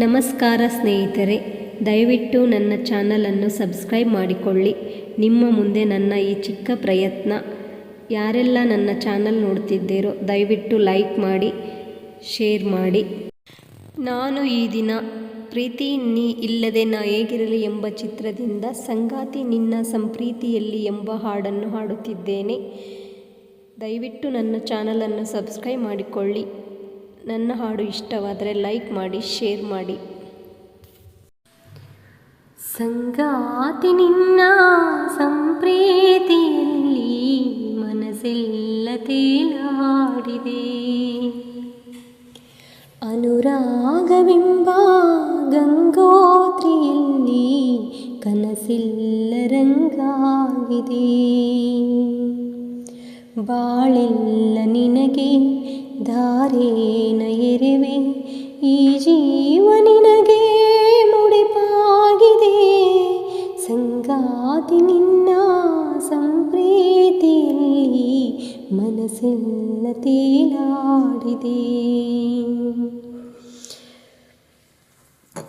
ನಮಸ್ಕಾರ ಸ್ನೇಹಿತರೆ, ದಯವಿಟ್ಟು ನನ್ನ ಚಾನಲನ್ನು ಸಬ್ಸ್ಕ್ರೈಬ್ ಮಾಡಿಕೊಳ್ಳಿ. ನಿಮ್ಮ ಮುಂದೆ ನನ್ನ ಈ ಚಿಕ್ಕ ಪ್ರಯತ್ನ. ಯಾರೆಲ್ಲ ನನ್ನ ಚಾನಲ್ ನೋಡ್ತಿದ್ದೀರೋ, ದಯವಿಟ್ಟು ಲೈಕ್ ಮಾಡಿ, ಶೇರ್ ಮಾಡಿ. ನಾನು ಈ ದಿನ ಪ್ರೀತಿ ನೀ ಇಲ್ಲದೆ ನಾ ಹೇಗಿರಲಿ ಎಂಬ ಚಿತ್ರದಿಂದ ಸಂಗಾತಿ ನಿನ್ನ ಸಂಪ್ರೀತಿಯಲ್ಲಿ ಎಂಬ ಹಾಡನ್ನು ಹಾಡುತ್ತಿದ್ದೇನೆ. ದಯವಿಟ್ಟು ನನ್ನ ಚಾನಲನ್ನು ಸಬ್ಸ್ಕ್ರೈಬ್ ಮಾಡಿಕೊಳ್ಳಿ. ನನ್ನ ಹಾಡು ಇಷ್ಟವಾದರೆ ಲೈಕ್ ಮಾಡಿ, ಶೇರ್ ಮಾಡಿ. ಸಂಗಾತಿ ನಿನ್ನ ಸಂಪ್ರೀತಿಯಲ್ಲಿ ಮನಸ್ಸೆಲ್ಲ ತೇಲಾಡಿದೆ ಅನುರಾಗವೆಂಬ ಗಂಗೋತ್ರಿಯಲ್ಲಿ ಕನಸಿಲ್ಲ ರಂಗಾಗಿದೆ ಬಾಳೆಲ್ಲ ನಿನಗೆ ಧಾರೇನ ಇರುವೆ ಈ ಜೀವ ನಿನಗೆ ಮುಡಿಪಾಗಿದೆ. ಸಂಗಾತಿ ನಿನ್ನ ಸಂಪ್ರೀತಿಯಲ್ಲಿ ಮನಸ್ಸೆಲ್ಲ ತೇಲಾಡಿದೆ.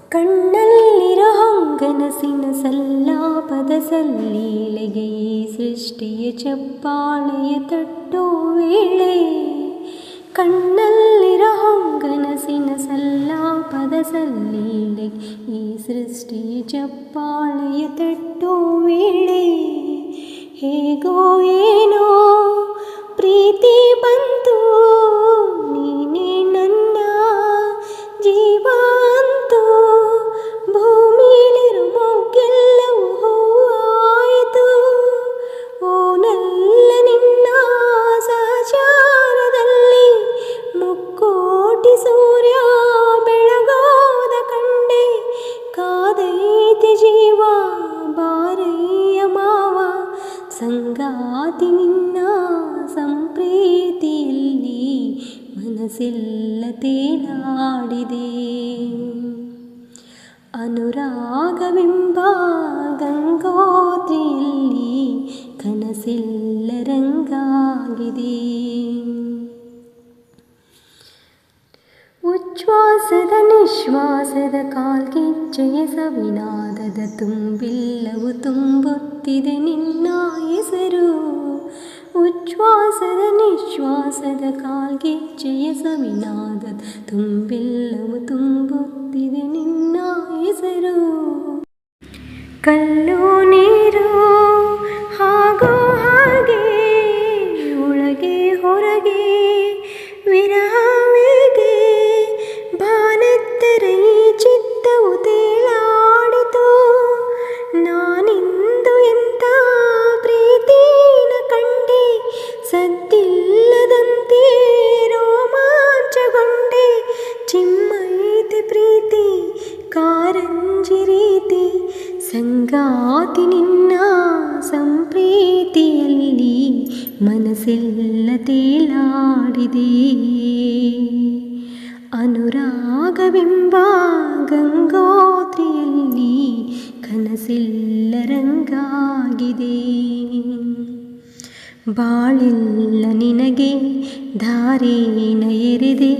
ಕಣ್ಣಲ್ಲಿರೋ ಹಂಗನಸಿನ ಸಲ್ಲಾಪದ ಸಲ್ಲೀಲೆಗೆ ಈ ಸೃಷ್ಟಿಯ ಚಪ್ಪಾಳೆಯ ತಟ್ಟೋ ವೇಳೆ ಕಣ್ಣಲ್ಲಿರೋ ಹೊಂಗನಸಿನ ಸಲ್ಲಾಪದ ಈ ಸೃಷ್ಟಿಯ ಚಪ್ಪಾಳೆಯ ತಟ್ಟೋ ವೇಳೆ ಹೇಗೋ ಏನೋ ಪ್ರೀತಿ ಬಂತು. ಸಂಗಾತಿ ನಿನ್ನ ಸಂಪ್ರೀತಿಯಲ್ಲಿ ಮನಸ್ಸೆಲ್ಲ ತೇಲಾಡಿದೆ ಅನುರಾಗವೆಂಬ ಗಂಗೋತ್ರಿಯಲ್ಲಿ ಕನಸೆಲ್ಲ ರಂಗಾಗಿದೆ. ಉಚ್ಛ್ವಾಸದ ನಿಶ್ವಾಸದ ಕಾಲ್ಗೆಜ್ಜೆಯ ಸವಿನಾದದ ತುಂಬಿಲ್ಲವು ತುಂಬುತ್ತಿದೆ ನಿನ್ನ ಹೆಸರು सदनिश्वासद काके जय सविनादत्। तुम्बिल्ल ಸಂಗಾತಿ ನಿನ್ನ ಸಂಪ್ರೀತಿಯಲ್ಲಿ ಮನಸ್ಸೆಲ್ಲ ತೇಲಾಡಿದೆ. ಅನುರಾಗವೆಂಬ ಗಂಗೋತ್ರಿಯಲ್ಲಿ ಕನಸೆಲ್ಲ ರಂಗಾಗಿದೆ. ಬಾಳೆಲ್ಲ ನಿನಗೆ ಧಾರೇನ ಎರೆದೆ